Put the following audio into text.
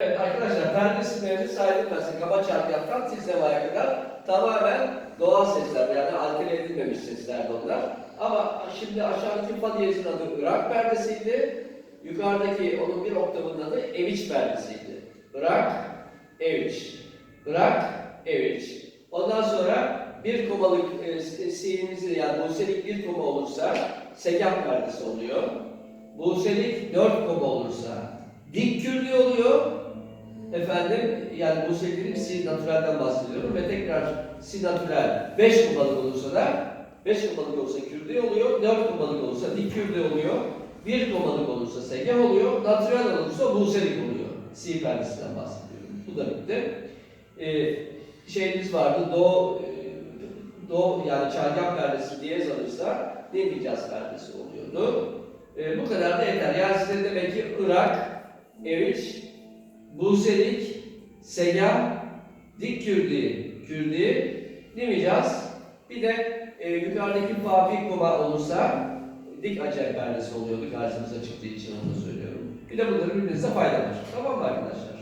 Evet arkadaşlar perde isimlerini size. Kaba çarpıyattan tizlemaya kadar tamamen doğal sesler yani altere edilmemiş seslerdi onlar. Ama şimdi aşağıdaki fa diyezin adı Irak perdesiydi. Yukarıdaki onun bir oktavının adı Eviç perdesiydi. Irak, Eviç. Irak, Eviç. Ondan sonra bir komalık e, si'imizi yani Buselik bir koma olursa segah perdesi oluyor. Buselik dört koma olursa dik kürdi oluyor. Efendim yani bu sevgili si natürelden bahsediyorum ve tekrar si natürel 5 kumalık olursa da 5 kumalık olursa kürdi oluyor, 4 kumalık olursa dik kürdi oluyor, 1 kumalık olursa segah oluyor, natürel olursa buselik oluyor. Si perdesinden bahsediyorum. Bu da bitti. Ee, şeyimiz vardı, do, e, do yani çargah perdesi diye alırsa ne diyeceğiz perdesi oluyordu. Ee, bu kadar da yeter. Yani size demek ki Irak, Eviç, Buselik, Segah, Dik Kürdi, Kürdi demeyeceğiz. Bir de e, yukarıdaki Fafi Koma olursa dik acayip perdesi oluyordu karşımıza çıktığı için onu söylüyorum. Bir de bunların birbirinize fayda var. Tamam mı arkadaşlar?